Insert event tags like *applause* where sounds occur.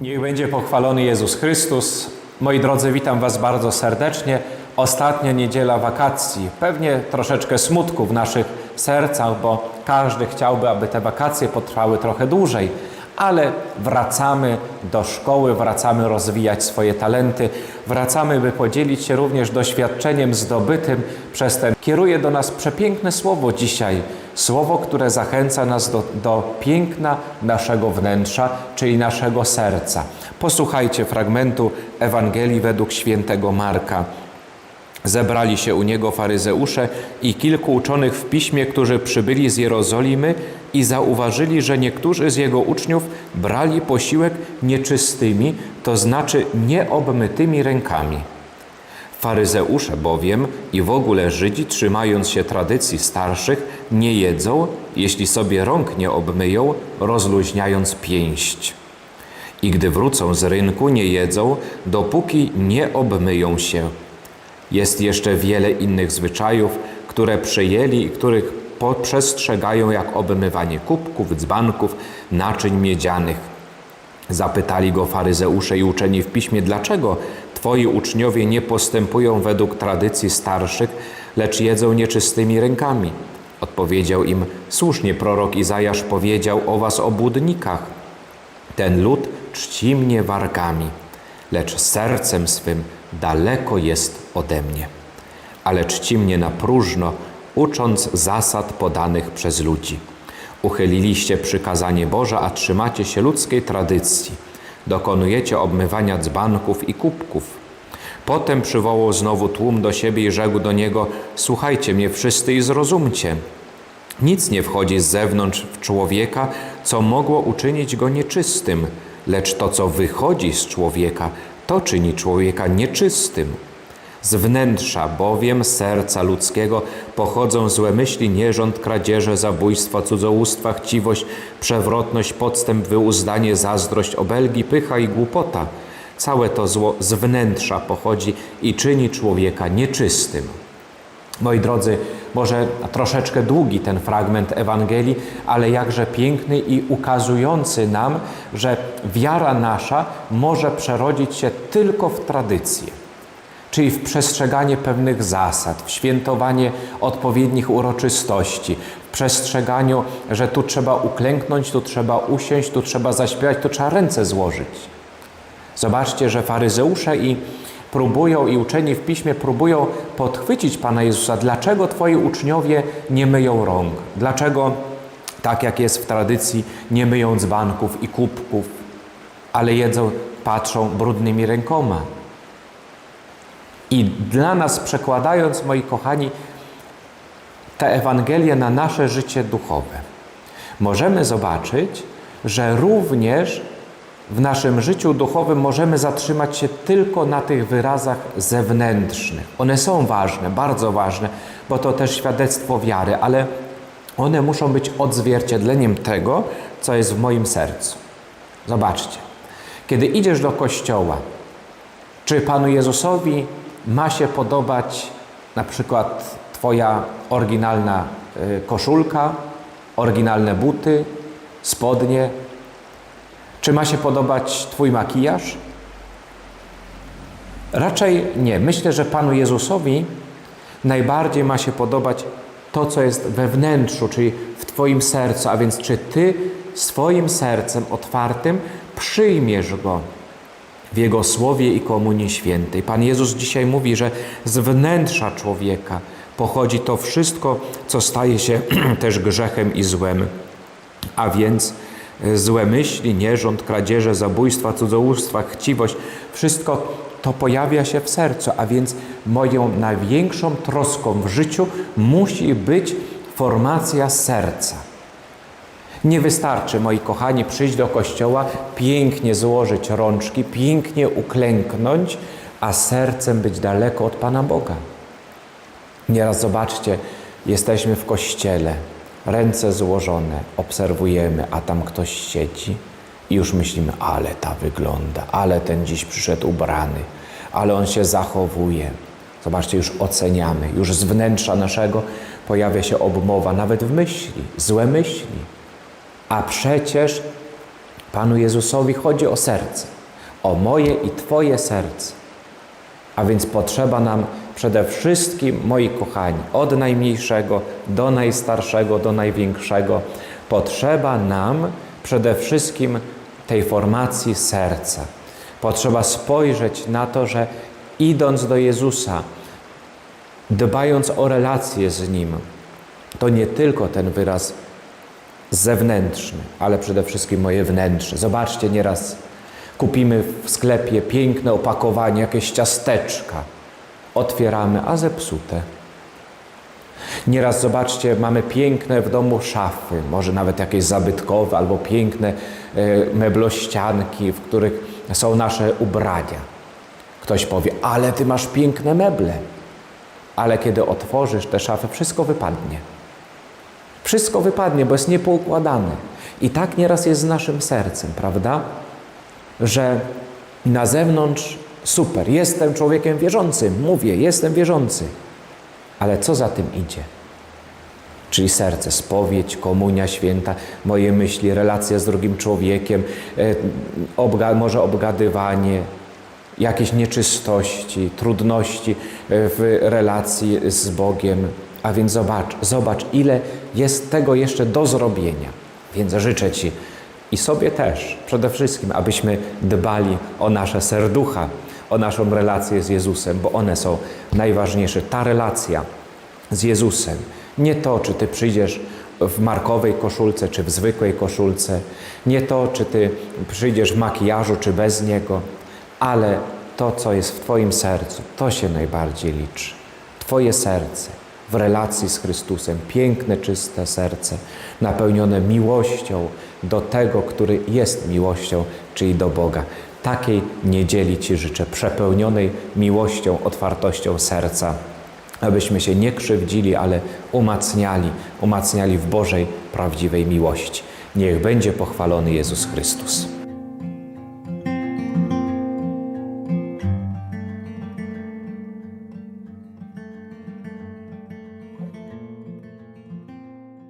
Niech będzie pochwalony Jezus Chrystus. Moi drodzy, witam Was bardzo serdecznie. Ostatnia niedziela wakacji. Pewnie troszeczkę smutku w naszych sercach, bo każdy chciałby, aby te wakacje potrwały trochę dłużej, ale wracamy do szkoły, wracamy rozwijać swoje talenty, wracamy, by podzielić się również doświadczeniem zdobytym przez ten. Kieruje do nas przepiękne słowo dzisiaj. Słowo, które zachęca nas do, do piękna naszego wnętrza, czyli naszego serca. Posłuchajcie fragmentu Ewangelii według świętego Marka. Zebrali się u niego faryzeusze i kilku uczonych w piśmie, którzy przybyli z Jerozolimy i zauważyli, że niektórzy z jego uczniów brali posiłek nieczystymi, to znaczy nieobmytymi rękami. Faryzeusze bowiem i w ogóle Żydzi, trzymając się tradycji starszych, nie jedzą, jeśli sobie rąk nie obmyją, rozluźniając pięść. I gdy wrócą z rynku, nie jedzą, dopóki nie obmyją się. Jest jeszcze wiele innych zwyczajów, które przyjęli i których przestrzegają, jak obmywanie kubków, dzbanków, naczyń miedzianych. Zapytali go faryzeusze i uczeni w piśmie, dlaczego twoi uczniowie nie postępują według tradycji starszych, lecz jedzą nieczystymi rękami? Odpowiedział im, słusznie prorok Izajasz powiedział o was obłudnikach. Ten lud czci mnie wargami, lecz sercem swym daleko jest ode mnie. Ale czci mnie na próżno, ucząc zasad podanych przez ludzi. Uchyliliście przykazanie Boże, a trzymacie się ludzkiej tradycji. Dokonujecie obmywania dzbanków i kubków. Potem przywołał znowu tłum do siebie i rzekł do niego: Słuchajcie mnie wszyscy i zrozumcie. Nic nie wchodzi z zewnątrz w człowieka, co mogło uczynić go nieczystym, lecz to, co wychodzi z człowieka, to czyni człowieka nieczystym. Z wnętrza bowiem serca ludzkiego pochodzą złe myśli, nierząd, kradzieże, zabójstwa, cudzołóstwa, chciwość, przewrotność, podstęp, wyuzdanie, zazdrość, obelgi, pycha i głupota. Całe to zło z wnętrza pochodzi i czyni człowieka nieczystym. Moi drodzy, może troszeczkę długi ten fragment Ewangelii, ale jakże piękny i ukazujący nam, że wiara nasza może przerodzić się tylko w tradycję, czyli w przestrzeganie pewnych zasad, w świętowanie odpowiednich uroczystości, w przestrzeganiu, że tu trzeba uklęknąć, tu trzeba usiąść, tu trzeba zaśpiewać, tu trzeba ręce złożyć. Zobaczcie, że faryzeusze i próbują i uczeni w piśmie próbują podchwycić Pana Jezusa. Dlaczego Twoi uczniowie nie myją rąk? Dlaczego, tak jak jest w tradycji, nie myją dzbanków i kubków, ale jedzą, patrzą brudnymi rękoma? I dla nas, przekładając, moi kochani, tę Ewangelię na nasze życie duchowe, możemy zobaczyć, że również w naszym życiu duchowym możemy zatrzymać się tylko na tych wyrazach zewnętrznych. One są ważne, bardzo ważne, bo to też świadectwo wiary, ale one muszą być odzwierciedleniem tego, co jest w moim sercu. Zobaczcie, kiedy idziesz do kościoła, czy Panu Jezusowi ma się podobać na przykład Twoja oryginalna y, koszulka, oryginalne buty, spodnie, czy ma się podobać Twój makijaż? Raczej nie. Myślę, że Panu Jezusowi najbardziej ma się podobać to, co jest we wnętrzu, czyli w Twoim sercu, a więc czy Ty swoim sercem otwartym przyjmiesz Go w Jego Słowie i Komunii Świętej. Pan Jezus dzisiaj mówi, że z wnętrza człowieka pochodzi to wszystko, co staje się *clears throat* też grzechem i złem. A więc złe myśli, nierząd, kradzieże, zabójstwa, cudzołóstwa, chciwość, wszystko to pojawia się w sercu, a więc moją największą troską w życiu musi być formacja serca. Nie wystarczy, moi kochani, przyjść do kościoła, pięknie złożyć rączki, pięknie uklęknąć, a sercem być daleko od Pana Boga. Nieraz zobaczcie, jesteśmy w kościele, ręce złożone, obserwujemy, a tam ktoś siedzi i już myślimy, ale ta wygląda, ale ten dziś przyszedł ubrany, ale on się zachowuje. Zobaczcie, już oceniamy, już z wnętrza naszego pojawia się obmowa, nawet w myśli, złe myśli. A przecież Panu Jezusowi chodzi o serce, o moje i Twoje serce. A więc potrzeba nam przede wszystkim, moi kochani, od najmniejszego do najstarszego, do największego, potrzeba nam przede wszystkim tej formacji serca. Potrzeba spojrzeć na to, że idąc do Jezusa, dbając o relacje z Nim, to nie tylko ten wyraz zewnętrzny, ale przede wszystkim moje wnętrze. Zobaczcie, nieraz kupimy w sklepie piękne opakowanie, jakieś ciasteczka. Otwieramy, a zepsute. Nieraz zobaczcie, mamy piękne w domu szafy, może nawet jakieś zabytkowe albo piękne e, meblościanki, w których są nasze ubrania. Ktoś powie, ale ty masz piękne meble. Ale kiedy otworzysz tę szafę, wszystko wypadnie. Wszystko wypadnie, bo jest niepoukładane. I tak nieraz jest z naszym sercem, prawda? Że na zewnątrz super, jestem człowiekiem wierzącym, mówię, jestem wierzący. Ale co za tym idzie? Czyli serce, spowiedź, komunia święta, moje myśli, relacja z drugim człowiekiem, e, obga, może obgadywanie, jakieś nieczystości, trudności e, w relacji z Bogiem. A więc zobacz, zobacz, ile jest tego jeszcze do zrobienia. Więc życzę Ci i sobie też przede wszystkim, abyśmy dbali o nasze serducha, o naszą relację z Jezusem, bo one są najważniejsze. Ta relacja z Jezusem, nie to, czy Ty przyjdziesz w markowej koszulce, czy w zwykłej koszulce, nie to, czy Ty przyjdziesz w makijażu, czy bez niego, ale to, co jest w Twoim sercu, to się najbardziej liczy. Twoje serce w relacji z Chrystusem, piękne, czyste serce, napełnione miłością do tego, który jest miłością, czyli do Boga. Takiej niedzieli Ci życzę, przepełnionej miłością, otwartością serca, abyśmy się nie krzywdzili, ale umacniali, umacniali w Bożej, prawdziwej miłości. Niech będzie pochwalony Jezus Chrystus.